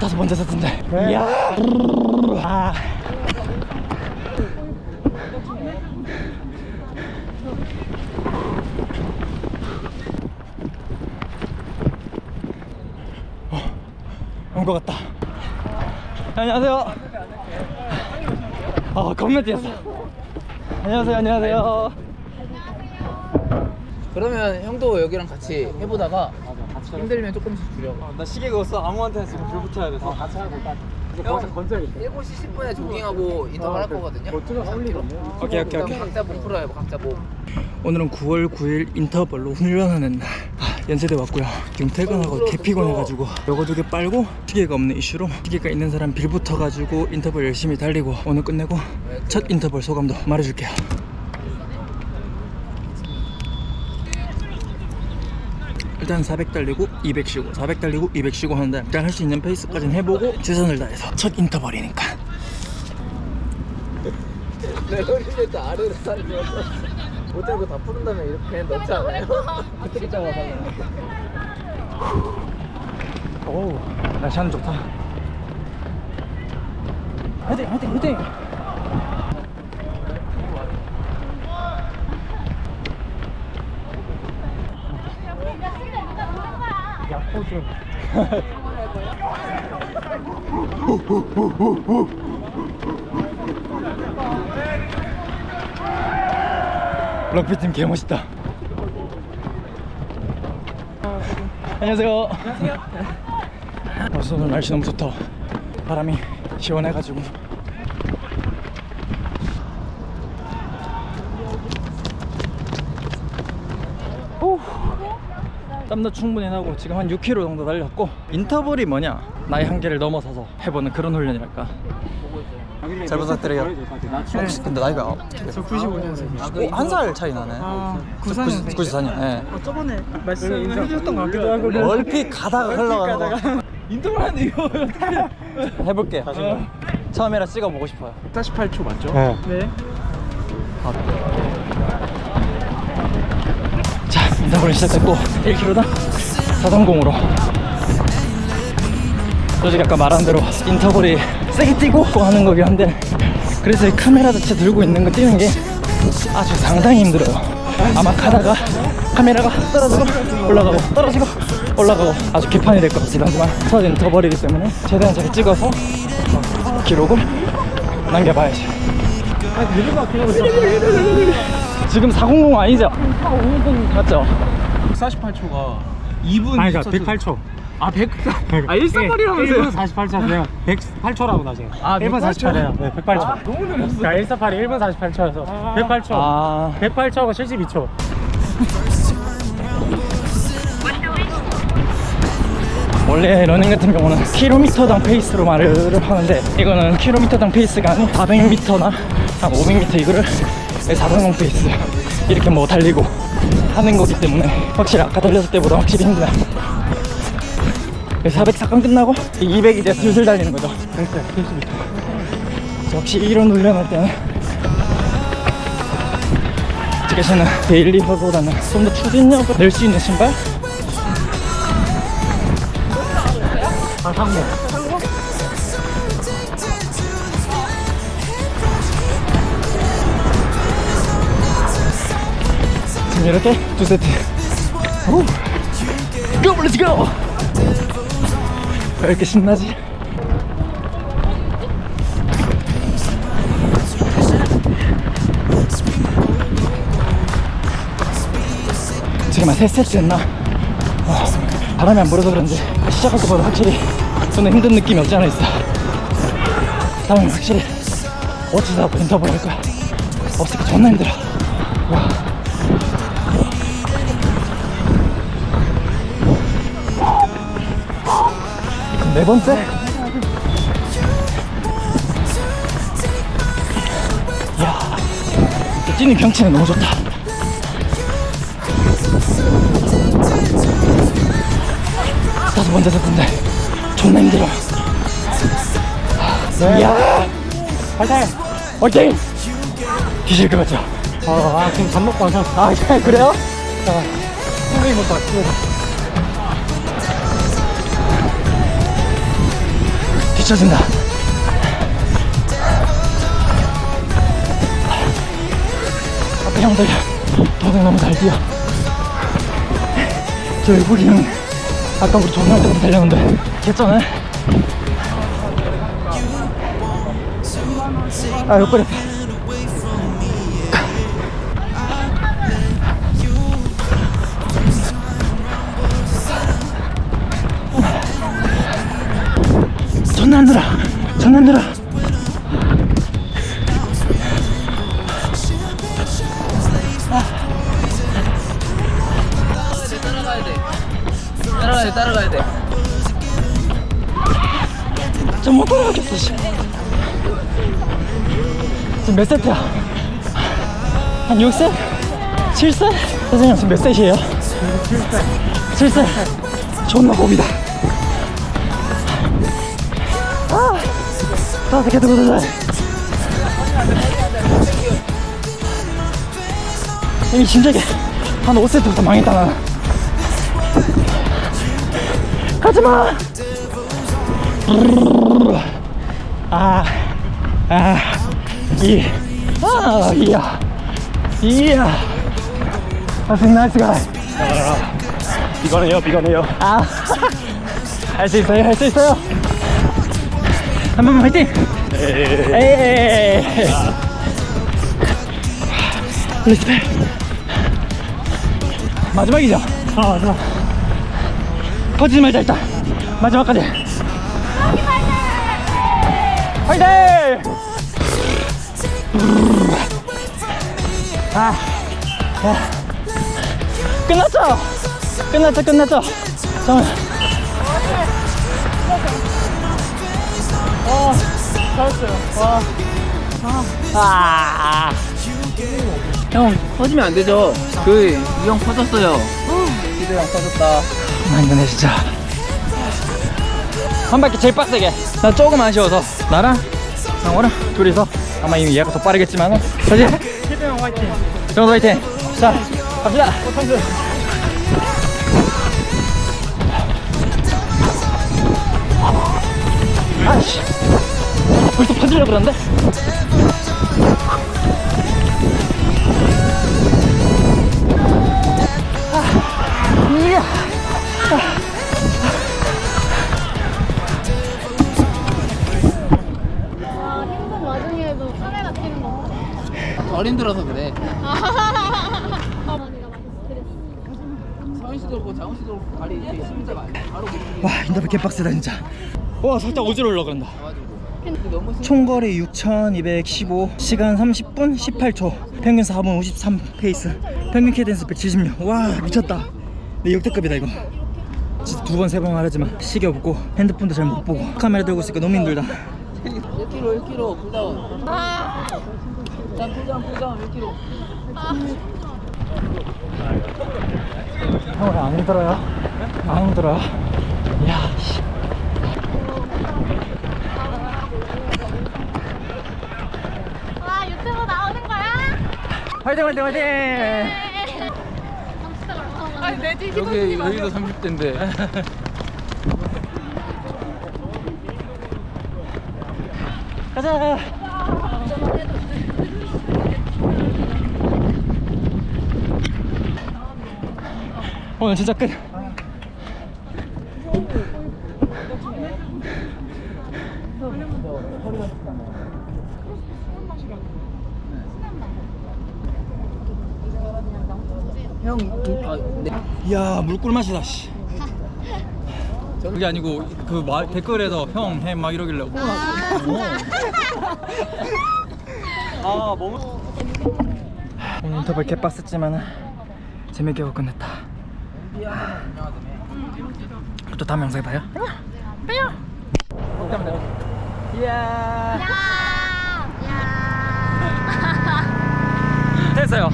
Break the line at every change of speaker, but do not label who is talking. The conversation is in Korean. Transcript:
다섯 번째 세트인데. 이야. 아. 온것 같다. 안녕하세요. 아, 겁나 뛰었어. 안녕하세요, 안녕하세요.
그러면 형도 여기랑 같이 해보다가 힘들면 조금씩 줄여.
나 시계 그었어. 아무한테나 지금 불 붙여야 돼서.
형 7시 10분에 조깅하고 인터벌 할 거거든요.
오케이, 오케이, 오케이.
각자 몸 풀어요. 각자 몸.
오늘은 9월 9일 인터벌로 훈련하는 날 아, 연세대 왔고요 지금 퇴근하고 개 피곤해가지고 요거 두 개 빨고 시계가 없는 이슈로 시계가 있는 사람 빌 붙어가지고 인터벌 열심히 달리고 오늘 끝내고 첫 인터벌 소감도 말해줄게요 일단 400 달리고 200 쉬고 400 달리고 200 쉬고 하는데 일단 할 수 있는 페이스까지는 해보고 최선을 다해서 첫 인터벌이니까
내 소리를 또 아래로 살려. 못하고 다 푸른 다음에 이렇게 넣지 않아요? 진짜
오 날씨 하는 좋다 화이팅 화이팅 화이팅 야포즈 럭비팀 개멋있다. 안녕하세요. 벌써 오늘 날씨 너무 좋다. 바람이 시원해가지고. 후. 땀도 충분히 나고 지금 한 6km 정도 달렸고 인터벌이 뭐냐? 나의 한계를 넘어서서 해보는 그런 훈련이랄까. 잘 부탁드려요. 혹시 근데 나이가 저 95년생. 한살 차이 나네 아, 94년생. 94년. 예.
저번에 말씀을 해주셨던 것 같기도 하고.
얼핏 가다가 흘러가는 거.
인터뷰 하는데 이거 어떻게
해볼게 처음이라 찍어보고 싶어요.
48초 맞죠?
네.
네.
자, 인터벌 시작했고 1km다 430으로. 솔직히 아까 말한 대로 인터벌이 세게 뛰고 하는 거긴 한데 그래서 이 카메라 자체 들고 있는 거 뛰는 게 아주 상당히 힘들어요. 아마 가다가 카메라가 떨어지고 올라가고 떨어지고 올라가고 아주 개판이 될 것 같긴 하지만 첫 인터벌이기 때문에 최대한 잘 찍어서 기록을 남겨봐야지 지금 400 아니죠? 450 맞죠?
48초가 2분
아니 그러니까 108초
아 100? 아 148이라면서요?
1분 48초 내가 108초라고 나중에
아,
1분
108 초?
48초래요 네 108초
아, 너무 느렸어
그러니까 148이 1분 48초여서 108초
아
108초하고 72초
원래 러닝 같은 경우는 킬로미터당 페이스로 말을 하는데 이거는 킬로미터당 페이스가 아닌 400m나 한 500m 이거를 430 페이스 이렇게 뭐 달리고 하는 거기 때문에 확실히 아까 달렸을 때보다 확실히 힘드네 400 사건 끝나고 200 이제 슬슬 달리는 거죠.
그러니까 72초
역시 이런 훈련할 때는 제가시는 데일리버보다는 좀 더 추진력을 낼 수 있는 신발?
아 상모
이렇게 두 세트 오. Go, let's go! 왜 이렇게 신나지? 지금 한세 세트 했나? 어, 바람이 안 불어서 그런지 시작할 때보다 확실히 저는 힘든 느낌이 없지 않아 있어 다음에 확실히 보고 인터벌 할 거야 없으니까 존나 힘들어 네 번째? 이야, 이 뛰는 경치는 너무 좋다. 다섯 번째 세트인데 존나 힘들어. 이야,
화이팅!
화이팅! 뒤질 것 같죠?
어, 아 지금 밥 먹고 와서
아, 그래요?
선생님 먼저 왔어
비춰진다. 앞에 형들 도둑 너무 잘 뛰어. 저형 아까 우리 조명할 때부터 달렸는데 개쩌네. 아 옆구리.
따라가야 돼.
좀못 따라가겠어, 씨. 지금 몇 세트야? 한 6세? 7세? 선생님 지금 몇 세이에요? 7세. 7세. 존나 고비다. 아, 다섯 개 두고 도자. 이미 진작에 한 5세트부터 망했다, 나. 가지마! 아, 아, 이, 아, 이야, 이야. I think nice guy.
비건해요, 비건해요.
아, 할 수 있어요, 할 수 있어요. 한 번만 화이팅! 에이, 리스펙. 마지막이죠?
아, 맞아.
말자 일단 마지막까지 화이팅! 아, 야. 끝났죠? 끝났죠 끝났죠 잠깐만 어 잘했어요 와. 아.
형 퍼지면 안 되죠. 그 이 형 퍼졌어요. 기대 형 퍼졌다.
힘드네 진짜. 한 바퀴 제일 빡세게. 나 조금 아쉬워서. 나랑 상호랑 둘이서. 아마 이미 얘가 더 빠르겠지만 다시
희대형 화이팅.
정도 화이팅. 자 갑시다. 아이씨. 벌써 퍼지려고 그러는데? 아, 이야
덜 힘들어서 그래.
어머니가 많이 스트레스.
서인 씨도 그렇고 장훈 씨도 그렇고 발이 이렇게 심자가 바로 밑에
와 인터뷰 개빡세다 진짜 와 살짝
너무 심.
총거리 6215 시간 30분 18초 평균 4분 53 페이스 평균 케이던스 176 와 미쳤다 내 역대급이다 이거 진짜 두 번 세 번 말하지만 시계 없고 핸드폰도 잘 못 보고 카메라 들고 있으니까 너무 힘들다
1kg 1kg 쿨다운. 자 쿨다운 쿨다운 1kg.
형왜안 힘들어요? 안 힘들어요? 야 씨.
와 유튜브 나오는 거야?
화이팅 화이팅 화이팅
아니 내지
여기 여기도 30대인데.
가자 오늘 진짜 끝.
형, 아, 네.
이야 물꿀 맛이다 씨. 그게 아니고 그 마, 댓글에서 형해막 이러길래. 어. 아 너무 오늘 인터뷰 개빡셌지만 재밌게 하고 끝냈다 또 다음 영상에 봐요. 빼요 이야.
야. 야.
됐어요